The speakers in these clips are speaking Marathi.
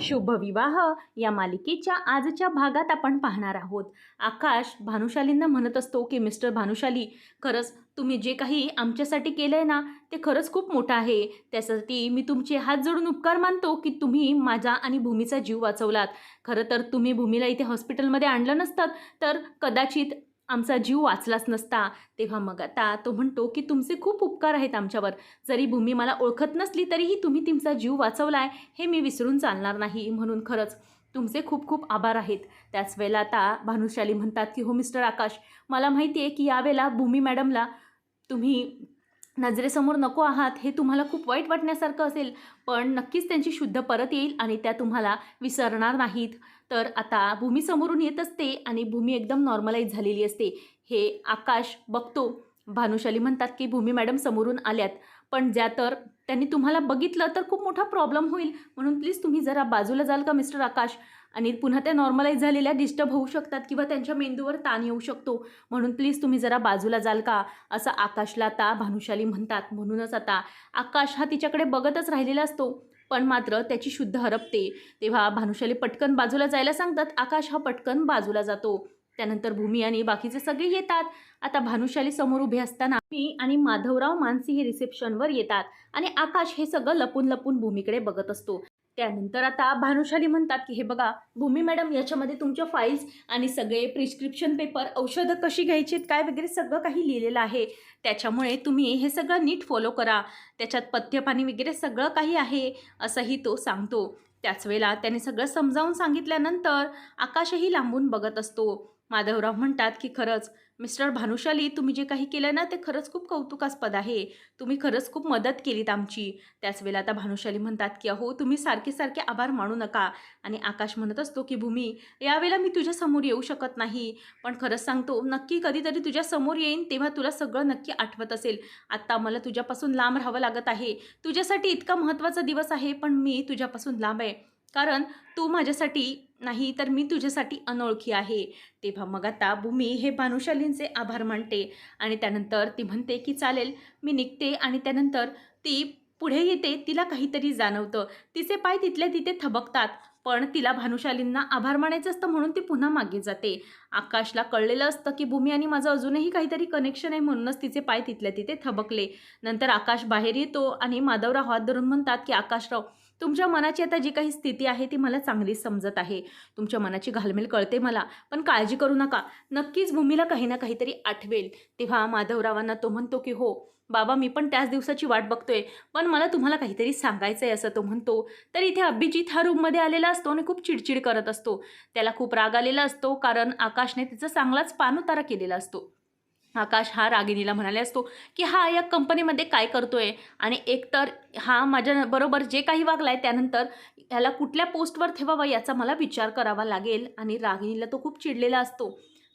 शुभविवाह या मालिकेच्या आजच्या भागात आपण पाहणार आहोत. आकाश भानुशालींना म्हणत असतो की मिस्टर भानुशाली खरंच तुम्ही जे काही आमच्यासाठी केलं आहे ना ते खरंच खूप मोठं आहे. त्यासाठी मी तुमचे हात जोडून उपकार मानतो की तुम्ही माझा आणि भूमीचा जीव वाचवलात. खरं तर तुम्ही भूमीला इथे हॉस्पिटलमध्ये आणलं नसतात तर कदाचित आमचा जीव वाचलाच नसता. तेव्हा मग आता तो म्हणतो की तुमचे खूप उपकार आहेत आमच्यावर. जरी भूमी मला ओळखत नसली तरीही तुम्ही तुमचा जीव वाचवला आहे हे मी विसरून चालणार नाही म्हणून खरंच तुमचे खूप खूप आभार आहेत. त्याच वेळेला आता भानुशाली म्हणतात की हो मिस्टर आकाश मला माहिती आहे की यावेळेला भूमी मॅडमला तुम्ही नजरेसमोर नको आहात हे तुम्हाला खूप वाईट वाटण्यासारखं असेल पण नक्कीच त्यांची शुद्ध परत येईल आणि त्या तुम्हाला विसरणार नाहीत. तर आता भूमी समोरून येत असते आणि भूमी एकदम नॉर्मलाईज झालेली असते. हे आकाश बघतो. भानुशाली म्हणतात की भूमी मॅडम समोरून आल्यात. पण ज्या तर त्यांनी तुम्हाला बघितलं तर खूप मोठा प्रॉब्लेम होईल. म्हणून प्लीज तुम्ही जरा बाजूला जाल का मिस्टर आकाश? आणि पुन्हा त्या नॉर्मलाईज झालेल्या डिस्टर्ब होऊ शकतात किंवा त्यांच्या मेंदूवर ताण येऊ शकतो. म्हणून प्लीज तुम्ही जरा बाजूला जाल का? असं आकाशला आता भानुशाली म्हणतात. म्हणूनच आता आकाश हा तिच्याकडे बघतच राहिलेला असतो. पण मात्र त्याची शुद्ध हरपते. तेव्हा भानुशाली पटकन बाजूला जायला सांगतात आकाश हा पटकन बाजूला जातो. त्यानंतर भूमी आणि बाकीचे सगळे येतात. आता भानुशाली समोर उभे असताना मी आणि माधवराव मानसी हे रिसेप्शनवर येतात आणि आकाश हे सगळं लपून लपून भूमीकडे बघत असतो. त्यानंतर आता भानुशाली म्हणतात की हे बघा भूमी मॅडम याच्यामध्ये तुमच्या फाईल्स आणि सगळे प्रिस्क्रिप्शन पेपर औषधं कशी घ्यायची आहेत काय वगैरे सगळं काही लिहिलेलं आहे. त्याच्यामुळे तुम्ही हे सगळं नीट फॉलो करा. त्याच्यात पथ्यपाणी वगैरे सगळं काही आहे असंही तो सांगतो. त्याच वेळेला त्याने सगळं समजावून सांगितल्यानंतर आकाशही लांबून बघत असतो. माधवराव म्हणतात की खरंच मिस्टर भानुशाली तुम्ही जे काही केलं ना ते खरंच खूप कौतुकास्पद आहे. तुम्ही खरंच खूप मदत केलीत आमची. त्याच वेळेला आता भानुशाली म्हणतात की अहो तुम्ही सारखे सारखे आभार मानू नका. आणि आकाश म्हणत असतो की भूमी यावेळेला मी तुझ्या समोर येऊ शकत नाही. पण खरंच सांगतो नक्की कधीतरी तुझ्या समोर येईन तेव्हा तुला सगळं नक्की आठवत असेल. आत्ता मला तुझ्यापासून लांब राहावं लागत आहे. तुझ्यासाठी इतका महत्त्वाचा दिवस आहे पण मी तुझ्यापासून लांब आहे. कारण तू माझ्यासाठी नाही तर मी तुझ्यासाठी अनोळखी आहे. तेव्हा मग आता भूमी हे भानुशालींचे आभार मानते आणि त्यानंतर ती म्हणते की चालेल मी निघते आणि त्यानंतर ती पुढे येते तिला काहीतरी जाणवतं. तिचे पाय तिथल्या तिथे थबकतात पण तिला भानुशालींना आभार मानायचं असतं म्हणून ती पुन्हा मागे जाते. आकाशला कळलेलं असतं की भूमी आणि माझं अजूनही काहीतरी कनेक्शन आहे म्हणूनच तिचे पाय तिथल्या तिथे थबकले. नंतर आकाश बाहेर येतो आणि माधवराव हात धरून म्हणतात की आकाशराव तुमच्या मनाची आता जी काही स्थिती आहे ती मला चांगलीच समजत आहे. तुमच्या मनाची घालमेल कळते मला पण काळजी करू नका. नक्कीच भूमीला काही ना काहीतरी आठवेल. तेव्हा माधवरावांना तो म्हणतो की हो बाबा मी पण त्याच दिवसाची वाट बघतोय पण मला तुम्हाला काहीतरी सांगायचं आहे असं तो म्हणतो. तर इथे अभिजित हा रूममध्ये आलेला असतो आणि खूप चिडचिड करत असतो. त्याला खूप राग आलेला असतो कारण आकाशने तिचा चांगलाच पाणउतारा केलेला असतो. आकाश हा रागिनीला म्हणाले असतो की हा या कंपनीमध्ये काय करतोय? आणि एकतर हा माझ्या बरोबर जे काही वागलाय त्यानंतर ह्याला कुठल्या पोस्टवर ठेवावा याचा मला विचार करावा लागेल आणि रागिनीला तो खूप चिडलेला असतो.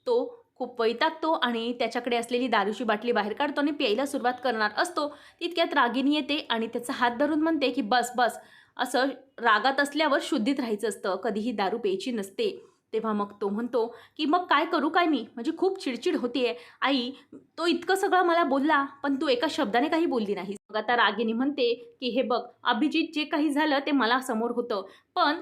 तो खूप वैतागतो आणि त्याच्याकडे असलेली दारूची बाटली बाहेर काढतो आणि प्यायला सुरुवात करणार असतो. तितक्यात रागिनी येते आणि त्याचा हात धरून म्हणते की बस बस. असं रागात असल्यावर शुद्धीत राहायचं असतं. कधीही दारू प्यायची नसते. तेव्हा मग तो म्हणतो की मग काय करू काय मी? म्हणजे खूप चिडचिड होतीये. आई तो इतकं सगळं मला बोलला पण तू एका शब्दाने काही बोलली नाही मग आता रागिनी म्हणते की हे बघ अभिजित जे काही झालं ते मला समोर होतं. पण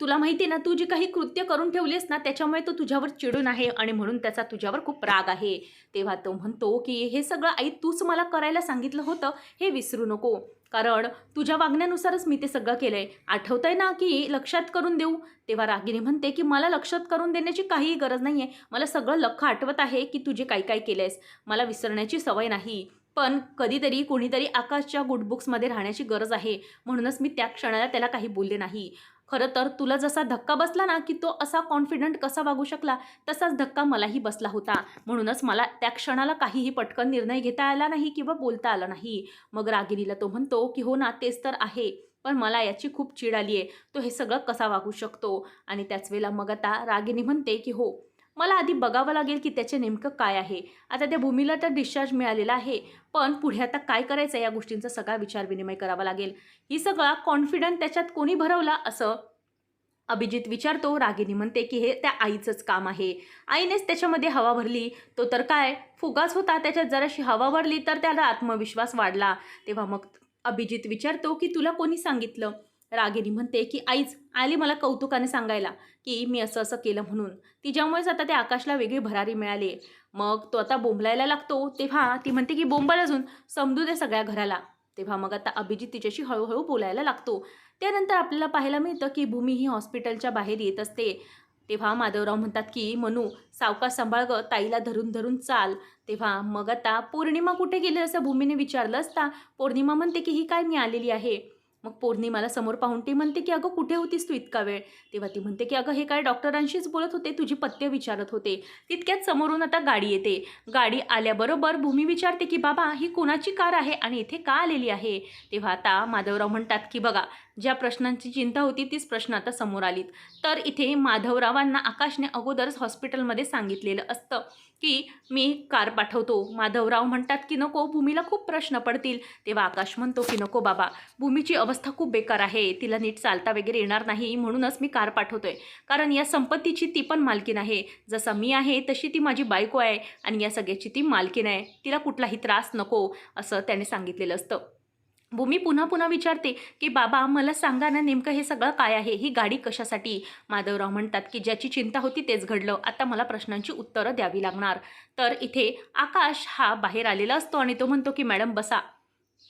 तुला माहिती आहे ना तू जे काही कृत्य करून ठेवलीस ना त्याच्यामुळे तो तुझ्यावर चिडून आहे आणि म्हणून त्याचा तुझ्यावर खूप राग आहे. तेव्हा तो म्हणतो की हे सगळं आई तूच मला करायला सांगितलं होतं. हे विसरू नको. कारण तुझ्या वागण्यानुसारच मी ते सगळं केलं आहे आठवतं आहे ना की लक्षात करून देऊ? तेव्हा रागिनी म्हणते की मला लक्षात करून देण्याची काहीही गरज नाही आहे मला सगळं लख आठवत आहे की तुझे काय काय केलं आहेस मला विसरण्याची सवय नाही. पण कधीतरी कोणीतरी आकाशच्या गुडबुक्समध्ये राहण्याची गरज आहे. म्हणूनच मी त्या क्षणाला त्याला काही बोलले नाही. खरं तर तुला जसा धक्का बसला ना की तो असा कॉन्फिडंट कसा वागू शकला तसाच धक्का मलाही बसला होता. म्हणूनच मला त्या क्षणाला काहीही पटकन निर्णय घेता आला नाही किंवा बोलता आला नाही. मग रागिनीला तो म्हणतो की हो ना तेच तर आहे. पण मला याची खूप चीड आली आहे तो हे सगळं कसा वागू शकतो? आणि त्याच वेळेला मग आता रागिनी म्हणते की हो मला आधी बघावं लागेल की त्याचे नेमकं काय आहे. आता त्या भूमीला तर डिस्चार्ज मिळालेला आहे पण पुढे आता काय करायचं या गोष्टींचा सगळा विचार विनिमय करावा लागेल. ही सगळा कॉन्फिडंट त्याच्यात कोणी भरवला असं अभिजित विचारतो. रागिनी म्हणते की हे त्या आईचंच काम आहे. आईनेच त्याच्यामध्ये हवा भरली तो तर काय फुगाच होता त्याच्यात. जराशी हवा भरली तर त्याला आत्मविश्वास वाढला. तेव्हा मग अभिजित विचारतो की तुला कोणी सांगितलं? रागिनी म्हणते की आईच आली मला कौतुकाने सांगायला की मी असं असं केलं म्हणून. तिच्यामुळेच आता त्या आकाशला वेगळी भरारी मिळाली. मग तो आता बोंबलायला लागतो. तेव्हा ती म्हणते की बोंबल अजून समजू दे सगळ्या घराला. तेव्हा मग आता अभिजित तिच्याशी हळूहळू बोलायला लागतो. त्यानंतर आपल्याला पाहायला मिळतं की भूमी ही हॉस्पिटलच्या बाहेर येत असते. तेव्हा माधवराव म्हणतात की मनू सावकाश सांभाळ ग ताईला धरून धरून चाल. तेव्हा मग आता पौर्णिमा कुठे गेली असं भूमीने विचारलं असता पौर्णिमा म्हणते की ही काय मी आलेली आहे? मग पौर्णिमाला समोर पाहून ती म्हणते की अगं कुठे होतीस तू इतका वेळ? तेव्हा ती म्हणते की अगं हे काय डॉक्टरांशीच बोलत होते? तुझी पत्ते विचारत होते. तितक्यात समोरून आता गाडी येते. गाडी आल्याबरोबर भूमी विचारते की बाबा ही कोणाची कार आहे आणि इथे का आलेली आहे? तेव्हा आता माधवराव म्हणतात की बघा ज्या प्रश्नांची चिंता होती तीच प्रश्न आता समोर आलीत. तर इथे माधवरावांना आकाशने अगोदरच हॉस्पिटलमध्ये सांगितलेलं असतं की मी कार पाठवतो. माधवराव म्हणतात की नको भूमीला खूप प्रश्न पडतील. तेव्हा आकाश म्हणतो की नको बाबा भूमीची अवस्था खूप बेकार आहे. तिला नीट चालता वगैरे येणार नाही म्हणूनच मी कार पाठवतोय. कारण या संपत्तीची ती पण मालकीन आहे. जसा मी आहे तशी ती माझी बायको आहे आणि या सगळ्याची ती मालकीन आहे. तिला कुठलाही त्रास नको असं त्याने सांगितलेलं असतं. भूमी पुन्हा पुन्हा विचारते की बाबा मला सांगा ना नेमकं हे सगळं काय आहे? ही गाडी कशासाठी? माधवराव म्हणतात की ज्याची चिंता होती तेच घडलं. आता मला प्रश्नांची उत्तरं द्यावी लागणार. तर इथे आकाश हा बाहेर आलेला असतो आणि तो म्हणतो की मॅडम बसा.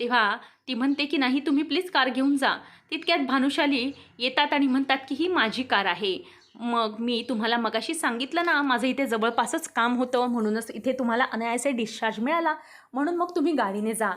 तेव्हा ती म्हणते की नाही तुम्ही प्लीज कार घेऊन जा. तितक्यात भानुशाली येतात आणि म्हणतात की ही माझी कार आहे. मग मी तुम्हाला मगाशी सांगितलं ना माझं इथे जवळपासच काम होतं म्हणूनच इथे तुम्हाला अनायासे डिस्चार्ज मिळाला. म्हणून मग तुम्ही गाडीने जा.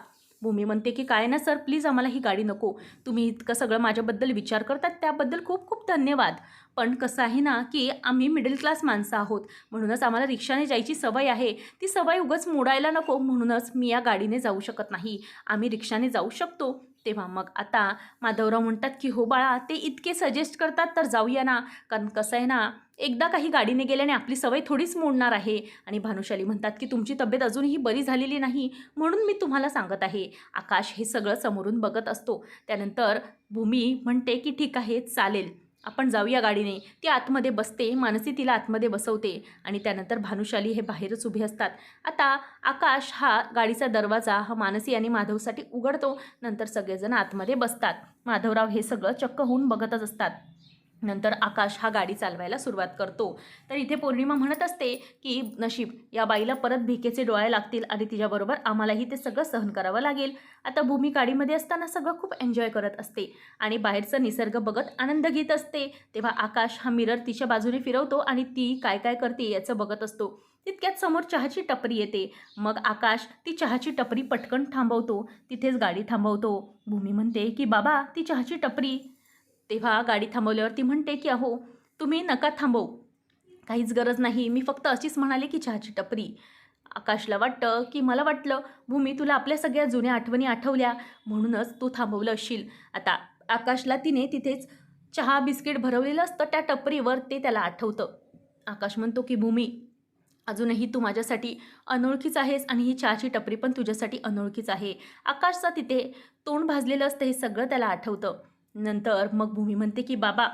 भूमी म्हणते की काय ना सर प्लीज आम्हाला ही गाडी नको. तुम्ही इतकं सगळं माझ्याबद्दल विचार करतात त्याबद्दल खूप खूप धन्यवाद. पण कसं आहे ना की आम्ही मिडल क्लास माणसं आहोत. म्हणूनच आम्हाला रिक्षाने जायची सवय आहे. ती सवय उगच मोडायला नको. म्हणूनच मी या गाडीने जाऊ शकत नाही. आम्ही रिक्षाने जाऊ शकतो. तेव्हा मग आता माधवराव म्हणतात की हो बाळा ते इतके सजेस्ट करतात तर जाऊया ना. कारण कसं आहे ना एकदा काही गाडीने गेल्याने आपली सवय थोडीच मोडणार आहे. आणि भानुशाली म्हणतात की तुमची तब्येत अजूनही बरी झालेली नाही. म्हणून मी तुम्हाला सांगत आहे आकाश हे सगळं समोरून बघत असतो. त्यानंतर भूमी म्हणते की ठीक आहे चालेल. आपण जाऊया गाडीने. ती आतमध्ये बसते मानसी तिला आतमध्ये बसवते आणि त्यानंतर भानुशाली हे बाहेरच उभे असतात. आता आकाश हा गाडीचा दरवाजा हा मानसी आणि माधवसाठी उघडतो. नंतर सगळेजण आतमध्ये बसतात. माधवराव हे सगळं चक्क होऊन बघतच असतात. नंतर आकाश हा गाडी चालवायला सुरुवात करतो. तर इथे पौर्णिमा म्हणत असते की नशीब या बाईला परत भिकेचे डोळे लागतील आणि तिच्याबरोबर आम्हालाही ते सगळं सहन करावं लागेल. आता भूमी गाडीमध्ये असताना सगळं खूप एन्जॉय करत असते आणि बाहेरचा निसर्ग बघत आनंद घेत असते. तेव्हा आकाश हा मिरर तिच्या बाजूने फिरवतो आणि ती काय काय करते याचं बघत असतो. तितक्यात समोर चहाची टपरी येते. मग आकाश ती चहाची टपरी पटकन थांबवतो. तिथेच गाडी थांबवतो. भूमी म्हणते की बाबा ती चहाची टपरी तेव्हा गाडी थांबवल्यावर ती म्हणते की अहो तुम्ही नका थांबवू. काहीच गरज नाही. मी फक्त अशीच म्हणाले की चहाची टपरी. आकाशला वाटतं की मला वाटलं भूमी तुला आपल्या सगळ्या जुन्या आठवणी आठवल्या. म्हणूनच तू थांबवलं असशील. आता आकाशला तिने तिथेच चहा बिस्किट भरवलेलं असतं. त्या टपरीवर ते त्याला आठवतं. आकाश म्हणतो की भूमी अजूनही तू माझ्यासाठी अनोळखीच आहेस आणि ही चहाची टपरी पण तुझ्यासाठी अनोळखीच आहे. आकाशचा तिथे तोंड भाजलेलं असतं हे सगळं त्याला आठवतं. नंतर मग भूमी म्हणते की बाबा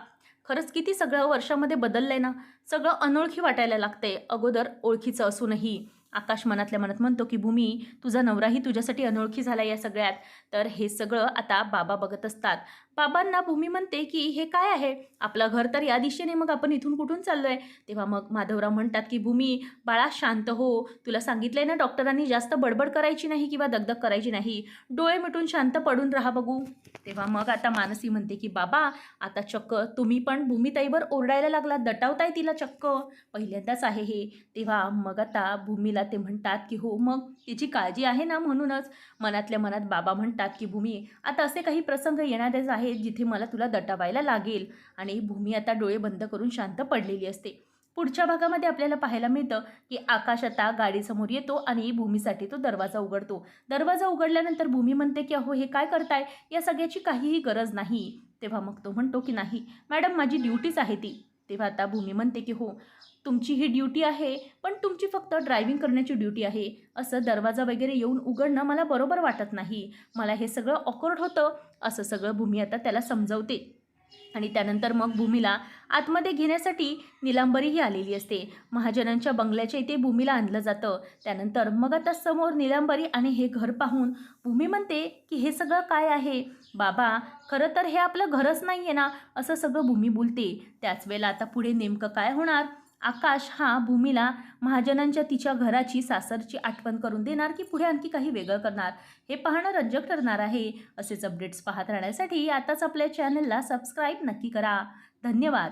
खरंच किती सगळं वर्षामध्ये बदललं आहे ना? सगळं अनोळखी वाटायला लागते अगोदर ओळखीचं असूनही. आकाश मनातल्या मनात म्हणतो की भूमी तुझा नवराही तुझ्यासाठी अनोळखी झाला या सगळ्यात. तर हे सगळं आता बाबा बघत असतात. बाबांना भूमी म्हणते की हे काय आहे? आपलं घर तर या दिशेने मग आपण इथून कुठून चाललोय? तेव्हा मग माधवराव म्हणतात की भूमी बाळा शांत हो. तुला सांगितलंय ना डॉक्टरांनी जास्त बडबड करायची नाही किंवा दगदग करायची नाही. डोळे मिटून शांत पडून राहा बघू. तेव्हा मग आता मानसी म्हणते की बाबा आता चक्क तुम्ही पण भूमिताईवर ओरडायला लागला दटावताय तिला चक्क. पहिल्यांदाच आहे हे. तेव्हा मग आता भूमीला ते म्हणतात की हो मग तिची काळजी आहे ना म्हणूनच? मनातल्या मनात बाबा म्हणतात की भूमी आता असे काही प्रसंग येणारच आहेत जिथे मला तुला दटावायला लागेल. आणि भूमी आता डोळे बंद करून शांत पडलेली असते. पुढच्या भागामध्ये आपल्याला पाहायला मिळतं की आकाश आता गाडीसमोर येतो आणि भूमीसाठी तो दरवाजा उघडतो. दरवाजा उघडल्यानंतर भूमी म्हणते की अहो हे काय करताय? या सगळ्याची काहीही गरज नाही. तेव्हा मग तो म्हणतो की नाही. मॅडम माझी ड्युटीच आहे ती. तेव्हा आता भूमी म्हणते की हो तुमची ही ड्युटी आहे पण तुमची फक्त ड्रायव्हिंग करण्याची ड्युटी आहे. असं दरवाजा वगैरे येऊन उघडणं मला बरोबर वाटत नाही. मला हे सगळं ऑकवर्ड होतं असं सगळं भूमी आता त्याला समजवते. आणि त्यानंतर मग भूमीला आतमध्ये घेण्यासाठी निलांबरीही आलेली असते. महाजनांच्या बंगल्याच्या इथे भूमीला आणलं जातं. त्यानंतर मग आता समोर निलांबरी आणि हे घर पाहून भूमी म्हणते की हे सगळं काय आहे? बाबा खरं तर हे आपलं घरच नाही आहे ना? असं सगळं भूमी बोलते. त्याच वेळेला आता पुढे नेमकं काय होणार? आकाश हा भूमीला महाजनांच्या तिच्या घराची सासरची आठवण करून देणार की पुढे आणखी काही वेगळं करणार? हे पाहणं रंजक ठरणार आहे. असेच अपडेट्स पाहत राहण्यासाठी आताच आपल्या चॅनलला सबस्क्राईब नक्की करा. धन्यवाद.